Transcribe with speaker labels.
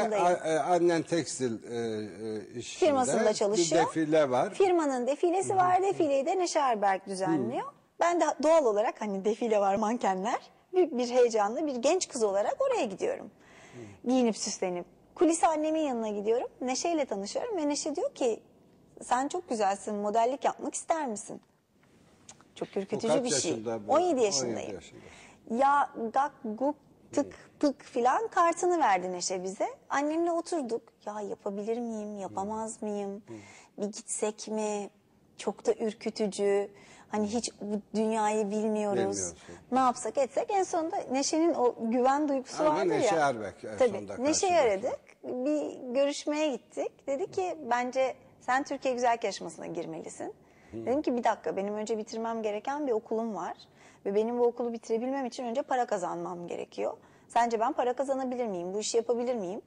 Speaker 1: Buradayım.
Speaker 2: A- a- Annen tekstil e, e, işinde.
Speaker 1: firmasında çalışıyor.
Speaker 2: Bir defile var.
Speaker 1: Firmanın defilesi var. Defileyi de Neşe Erberk düzenliyor. Ben de doğal olarak hani defile var mankenler. Büyük bir heyecanla bir genç kız olarak oraya gidiyorum. Giyinip süslenip. Kulise annemin yanına gidiyorum. Neşe ile tanışıyorum ve Neşe diyor ki sen çok güzelsin modellik yapmak ister misin? Çok ürkütücü
Speaker 2: kaç
Speaker 1: bir şey.
Speaker 2: yaşında bu?
Speaker 1: 17 yaşındayım.
Speaker 2: 17 yaşında.
Speaker 1: Ya gak guk tık pık filan kartını verdi Neşe bize. Annemle oturduk. Ya yapabilir miyim, yapamaz mıyım? Bir gitsek mi? Çok da ürkütücü. Hani hiç bu dünyayı bilmiyoruz. Ne yapsak etsek en sonunda Neşe'nin o güven duygusu
Speaker 2: Ama
Speaker 1: vardır
Speaker 2: Neşe
Speaker 1: ya.
Speaker 2: Erbek en
Speaker 1: Tabii.
Speaker 2: sonunda
Speaker 1: Neşe'yi aradık. Bir görüşmeye gittik. Dedi ki bence sen Türkiye Güzel Yarışması'na girmelisin. Dedim ki bir dakika benim önce bitirmem gereken bir okulum var. Ve benim bu okulu bitirebilmem için önce para kazanmam gerekiyor. Sence ben para kazanabilir miyim? Bu işi yapabilir miyim?